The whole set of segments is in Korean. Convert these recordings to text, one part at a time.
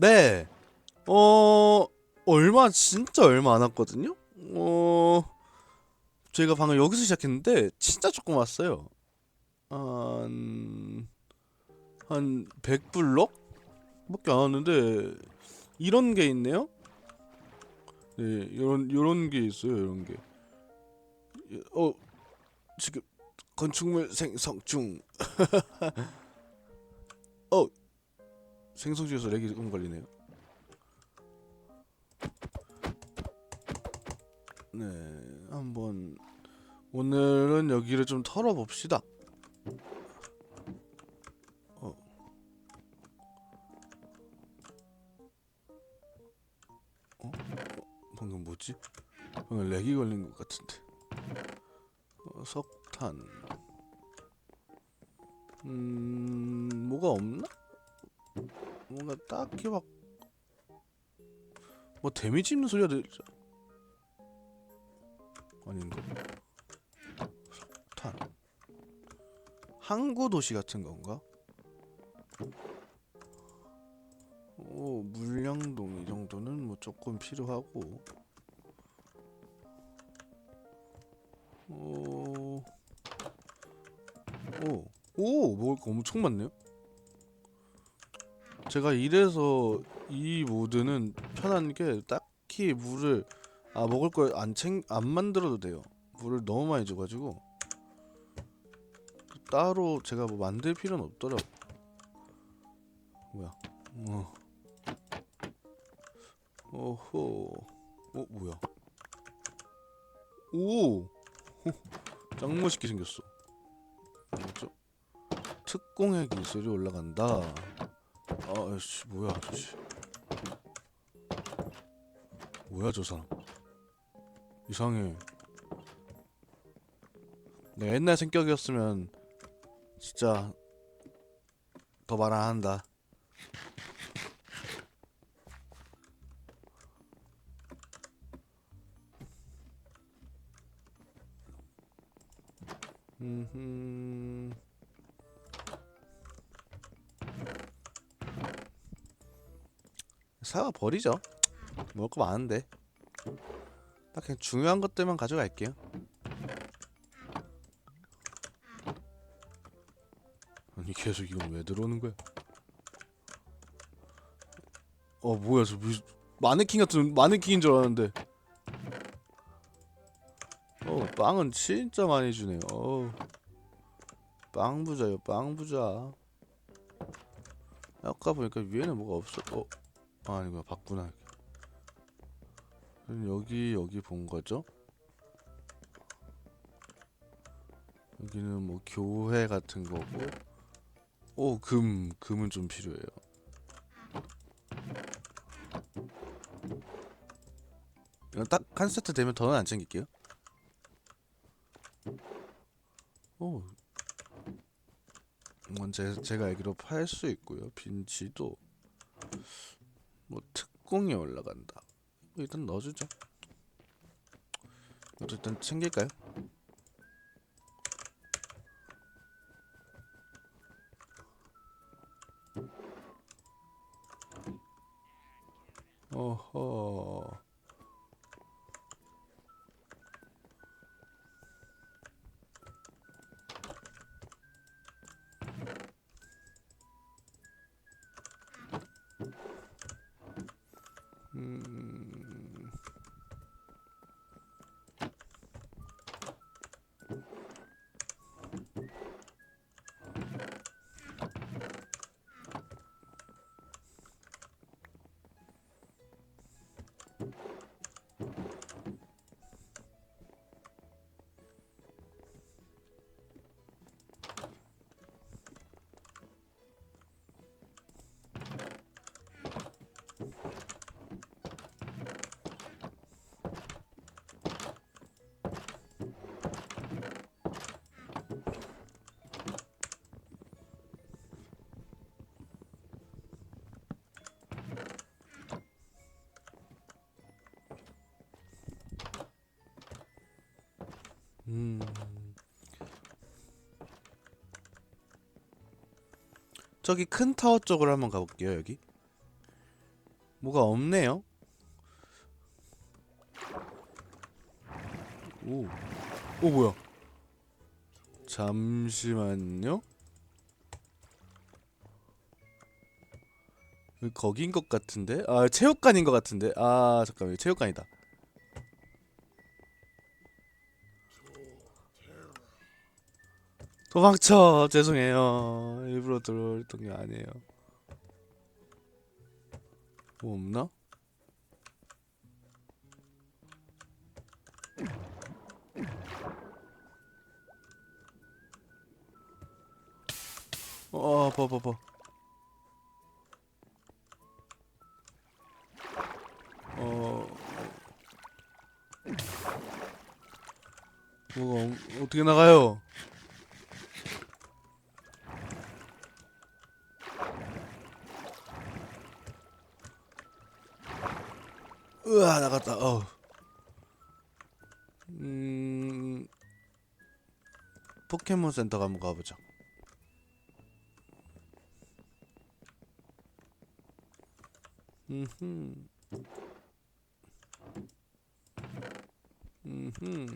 네. 어, 얼마, 진짜 얼마 안 왔거든요? 어, 제가 방금 여기서 시작했는데, 진짜 조금 왔어요. 한, 한 100블럭? 밖에 안 왔는데, 이런 게 있네요? 네, 요런, 요런 게 있어요, 이런 게. 예, 어, 지금, 건축물 생성 중. 어, 생성 중에서 렉이 조금 걸리네요. 네, 한번 오늘은 여기를 좀 털어봅시다. 어. 어? 어? 방금 뭐지? 방금 렉이 걸린 것 같은데. 어, 석탄. 음, 뭐가 없나? 뭔가 딱히 막 뭐 데미지 입는 소리가 들리죠? 아닌가? 석탄 항구 도시 같은 건가? 오 물량동 이 정도는 뭐 조금 필요하고 오 오, 오, 먹을 거 엄청 많네요. 제가 이래서 이 모드는 편한 게 딱히 물을 아 먹을 걸 안 챙 안 만들어도 돼요. 물을 너무 많이 줘가지고 따로 제가 뭐 만들 필요는 없더라고. 뭐야? 어. 오호. 어 뭐야? 오. 짱 멋있게 생겼어. 뭐죠? 특공의 기술이 올라간다. 아씨 뭐야 아저씨. 뭐야 저 사람. 이상해. 내가 옛날 성격이었으면 진짜 더 말 안 한다. 사과 버리죠. 먹을 거 많은데. 딱 그냥 중요한 것들만 가져갈게요. 아니 계속 이건 왜 들어오는 거야? 어 뭐야 저 무, 마네킹 같은 마네킹인 줄 알았는데. 어 빵은 진짜 많이 주네요. 어. 빵 부자요 빵 부자. 아까 보니까 위에는 뭐가 없어. 어. 아 아니구나 봤구나. 그럼 여기 여기 본 거죠? 여기는 뭐 교회 같은 거고. 오 금. 금은 좀 필요해요. 딱 한 세트 되면 더는 안 챙길게요. 오. 이건 제, 제가 알기로 팔 수 있고요. 빈치도 뭐 특공이 올라간다. 일단 넣어주죠. 이것도 일단 챙길까요? 어허. 음. 저기 큰 타워 쪽으로 한번 가볼게요 여기 뭐가 없네요. 오, 오 뭐야? 잠시만요. 거긴 것 같은데? 아 체육관인 것 같은데? 아 잠깐만 체육관이다. 도망쳐 죄송해요 일부러 들어왔던 게 아니에요. 뭐 없나? 어, 봐, 봐, 봐. 어, 뭐가 어- 어떻게 나가요? 으아 나갔다. 어. 음, 포켓몬 센터 한번 가보자. 음흠. 음흠.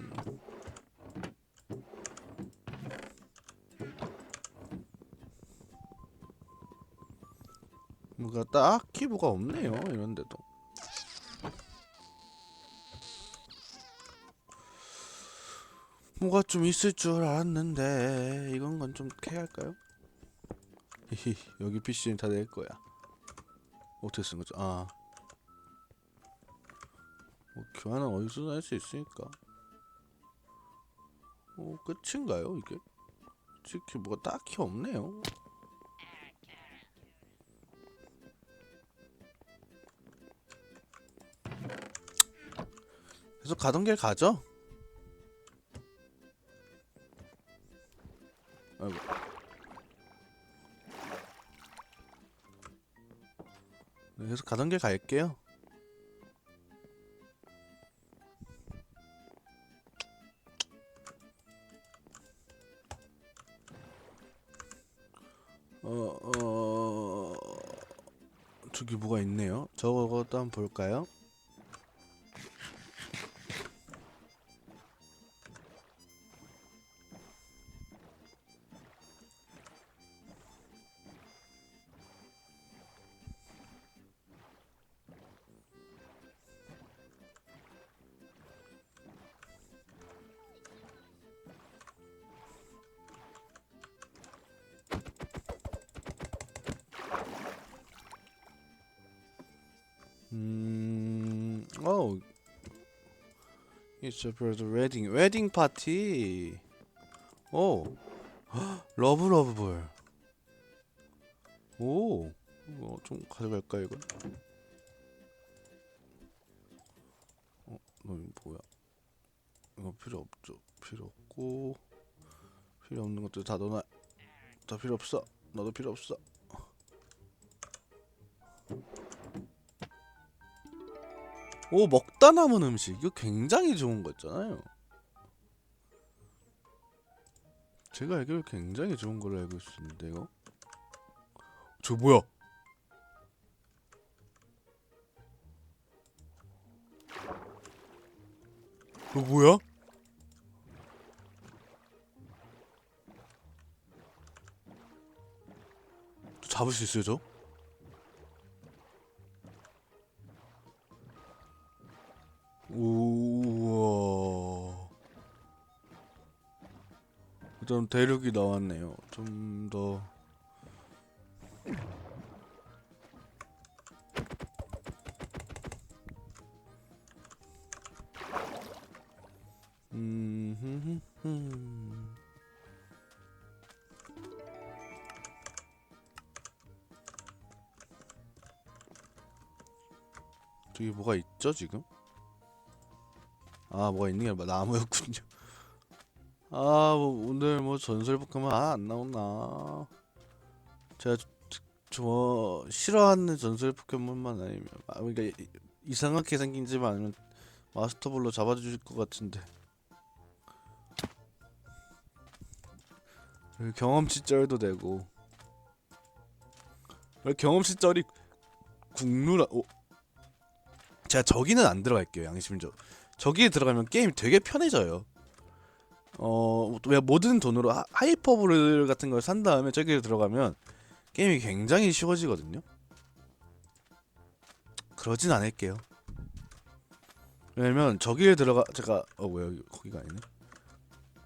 뭐가 딱히 뭐가 없네요 이런데도 뭐가 좀 있을 줄 알았는데 이건 건 좀 캐야 할까요? 히히 여기 PC는 다낼 거야 어떻게 쓴 거죠? 아. 뭐 교환은 어디서나 할 수 있으니까. 어, 끝인가요, 이게? 솔직히 뭐가 딱히 없네요. 계속 가던 길 가죠? 네, 계속 가던 길 갈게요. 어, 어, 저기 뭐가 있네요. 저것도 한번 볼까요? 음, 어, it's a bird wedding, wedding party. 오, 러브 러브볼. 오, 이거 좀 가져갈까 이거? 어, 너 뭐야? 이거 필요 없죠. 필요 없고 필요 없는 것들 다 넣어놔. 다 필요 없어. 너도 필요 없어. 오 먹다 남은 음식. 이거 굉장히 좋은 거 있잖아요. 제가 알기로 굉장히 좋은 걸로 알고 있었는데 이거 저 뭐야? 이거 뭐야? 저 잡을 수 있어요 저? 일단 대륙이 나왔네요. 좀 더. 음, 흠흠흠. 저기 뭐가 있죠 지금? 아 뭐가 있는 게 나무였군요. 아 뭐, 오늘 뭐 전설 포켓몬 아, 안 나오나? 제가 저, 저 싫어하는 전설 포켓몬만 아니면 아 그러니까 이- 이상하게 생긴지만 아니면 마스터볼로 잡아주실 것 같은데. 여기 경험치 쩔도 되고. 왜 경험치 쩔이 국루라? 오 제가 저기는 안 들어갈게요 양심적으로 저기에 들어가면 게임이 되게 편해져요 어 왜 모든 돈으로 하, 하이퍼볼 같은 걸 산 다음에 저기에 들어가면 게임이 굉장히 쉬워지거든요 그러진 않을게요 왜냐면 저기에 들어가 제가 어 뭐야 여기 거기가 아니네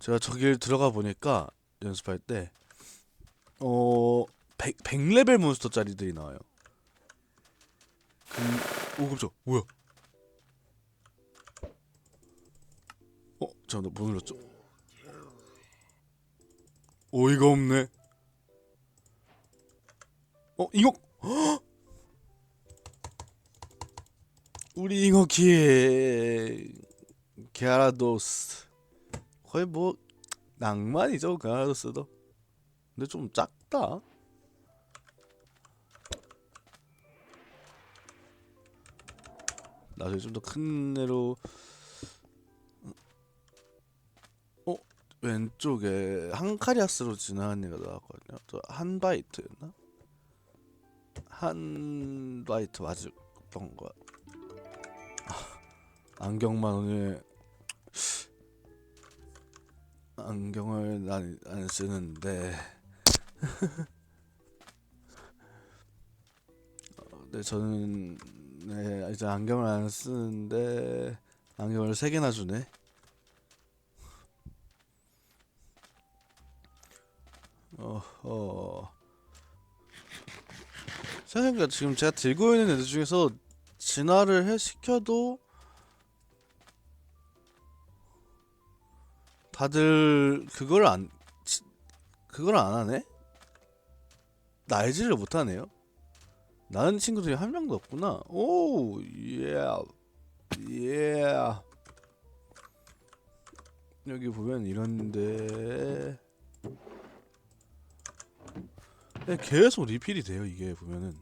제가 저기에 들어가 보니까 연습할 때 어, 100, 100레벨 몬스터짜리들이 나와요. 그, 오, 깜짝 뭐야? 어, 잠깐만, 뭐 눌렀죠? 어이가 없네. 어! 헉! 우리 잉어 키 게라도스 거의 뭐 낭만이죠 게라도스도 근데 좀 작다. 나중에 좀 더 큰 애로 왼쪽에 한카리아스로 지나간 애가 나왔거든요. 저 한바이트였나? 한바이트 맞았던 거. 아, 안경만 오늘 안경을 난 안 쓰는데 어, 네 저는 네 이제 안경을 안 쓰는데 안경을 세 개나 주네. 어, 어. 생각해보니까 지금 제가 들고 있는 애들 중에서 진화를 해 시켜도 다들 그걸 안 치- 그걸 안 하네? 날지를 못 하네요. 나는 친구들이 한 명도 없구나. 오, 예, 예. 여기 보면 이런데 네, 계속 리필이 돼요. 이게 보면은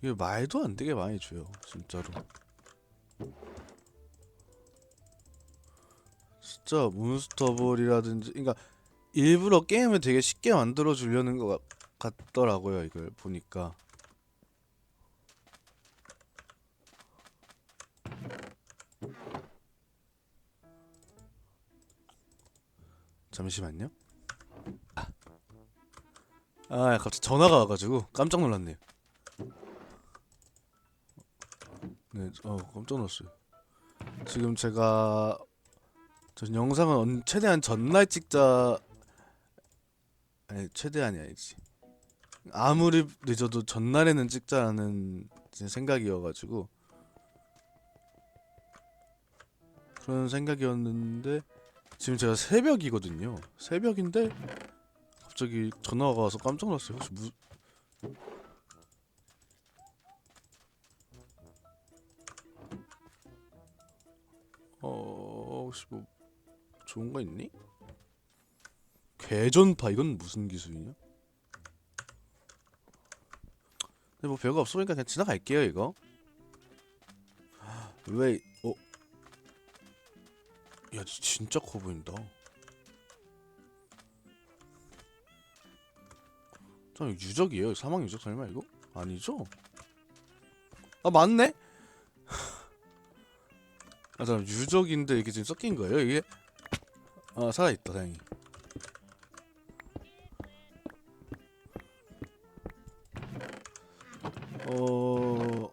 이게 말도 안 되게 많이 줘요. 진짜로. 진짜 몬스터볼이라든지 그러니까 일부러 게임을 되게 쉽게 만들어 주려는 것 같- 같더라고요 이걸 보니까 잠시만요 아, 아 갑자기 전화가 와가지고 깜짝 놀랐네요. 네, 어 깜짝 놀랐어요. 지금 제가 저 영상은 언- 최대한 전날 찍자 아니 최대한이 아니지. 아무리 늦어도 전날에는 찍자라는 제 생각이어가지고 그런 생각이었는데 지금 제가 새벽이거든요. 새벽인데 갑자기 전화가 와서 깜짝 놀랐어요 혹시 무어 혹시 뭐 좋은 거 있니? 괴전파 이건 무슨 기술이냐? 근데 뭐 별거 없어 보니까 그냥 지나갈게요 이거 왜 어? 야 지- 진짜 커 보인다 저 이거 유적이에요 사막 유적 설마 이거? 아니죠? 아 맞네? 아 잠깐 유적인데 이게 지금 섞인 거예요 이게? 아 살아있다 다행히 어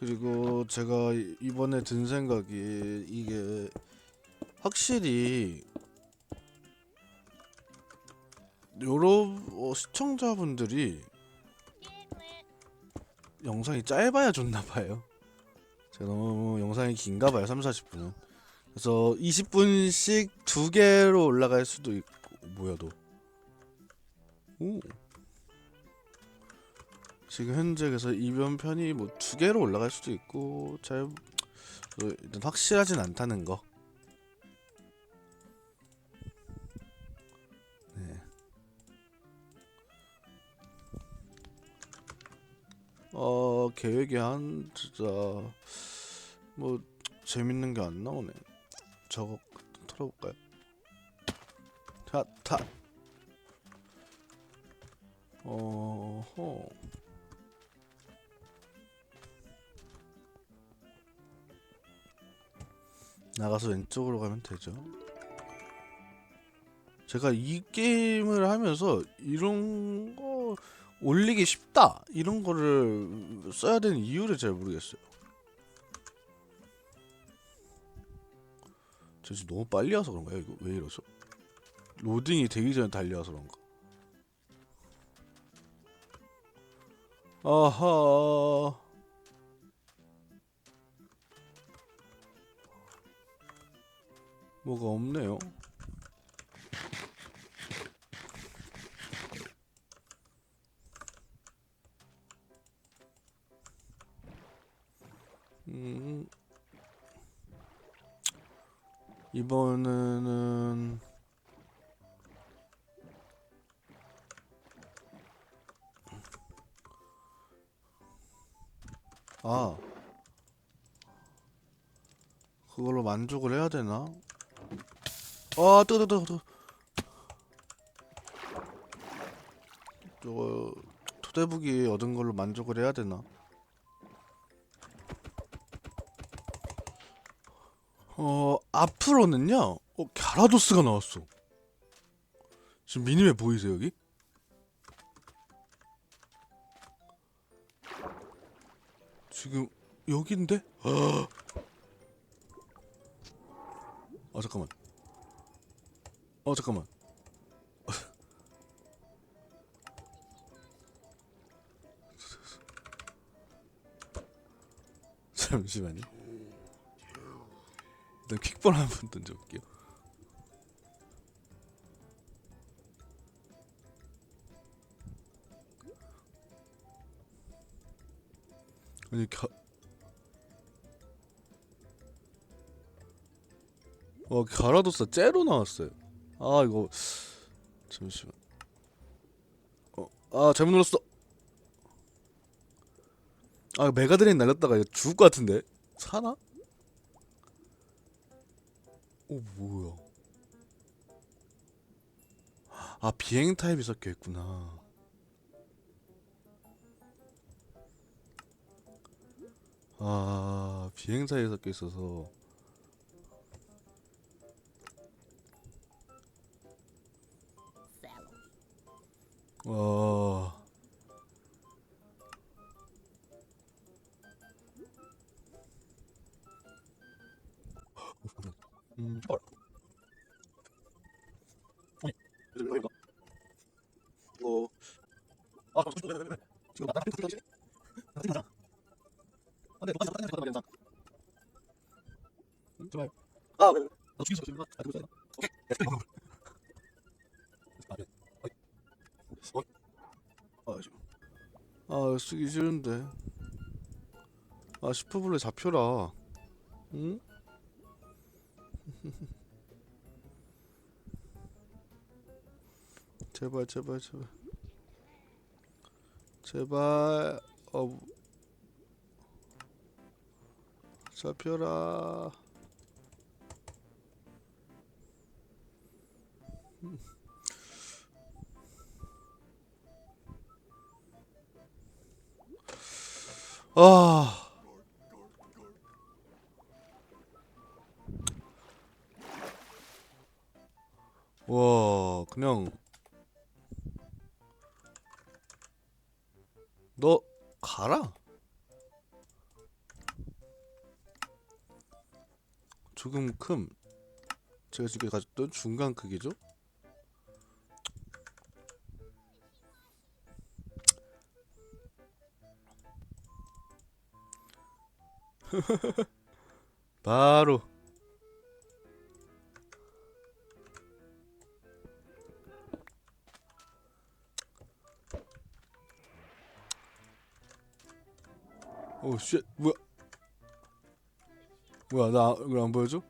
그리고 제가 이- 이번에 든 생각이 이게 확실히 여러 어, 시청자분들이 영상이 짧아야 좋나 봐요. 제가 너무 영상이 긴가 봐요. 3, 40분은. 그래서 20분씩 두 개로 올라갈 수도 있고 뭐야 너. 오. 지금 현재 그래서 이변 편이 뭐 두 개로 올라갈 수도 있고 잘 어, 일단 확실하진 않다는 거. 어 계획이 한 진짜 뭐 재밌는 게 안 나오네. 저거 털어볼까요? 타 타. 어허. 나가서 왼쪽으로 가면 되죠. 제가 이 게임을 하면서 이런 거 올리기 쉽다 이런 거를 써야 되는 이유를 잘 모르겠어요. 저 지금 너무 빨리 와서 그런가요? 이거 왜 이러죠? 로딩이 되기 전에 달려와서 그런가? 아하. 뭐가 없네요. 음. 이번에는 아 그걸로 만족을 해야 되나? 아 뜨거 뜨거 뜨거 저거 토대북이 얻은 걸로 만족을 해야 되나? 어 앞으로는요 어 갸라도스가 나왔어 지금 미니맵 보이세요 여기? 지금 여긴데? 아 잠깐만 어 잠깐만 잠시만요 일단 퀵볼 한번 던져볼게요. 아니 갸... 와 갸라도스 째로 나왔어요. 아 이거 잠시만. 어 아 잘못 눌렀어. 아 메가드레인 날렸다가 죽을 것 같은데? 사나? 오 뭐야? 아 비행 타입이 섞여 있구나. 아 비행 타입이 섞여 있어서. 와 음, 어. 아니, 이거 이거 이거 아, 잠깐 잠깐 잠깐 지금 나 나한테 어떻게 나한테 맞아. 안돼, 똑같이 똑같이 똑같이 맞아. 음, 좋아요. 아, 그래. 나 죽이고 싶어. 아, 되고 있어. 오케이. 아, 네. 아. 아, 쓰기 싫은데. 아, 슈퍼블레 잡혀라. 응? 제발 제발 제발 제발 어 잡혀라 아 너 가라. 조금 큼. 제가 지금 가졌던 중간 크기죠? 바로 오, 쉣. 뭐야? 뭐야? 나 이걸 안 보여줘?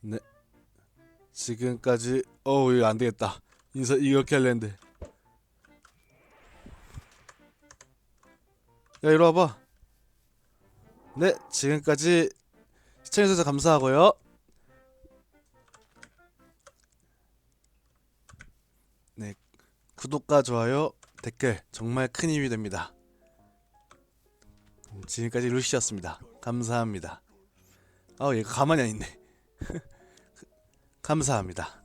네. 지금까지 어우 이거 안 되겠다. 인사 이렇게 할랬는데. 야 이리 와봐. 네, 지금까지 시청해주셔서 감사하고요. 구독과 좋아요, 댓글 정말 큰 힘이 됩니다. 지금까지 루시였습니다. 감사합니다. 아, 얘가 가만히 안 있네. 감사합니다.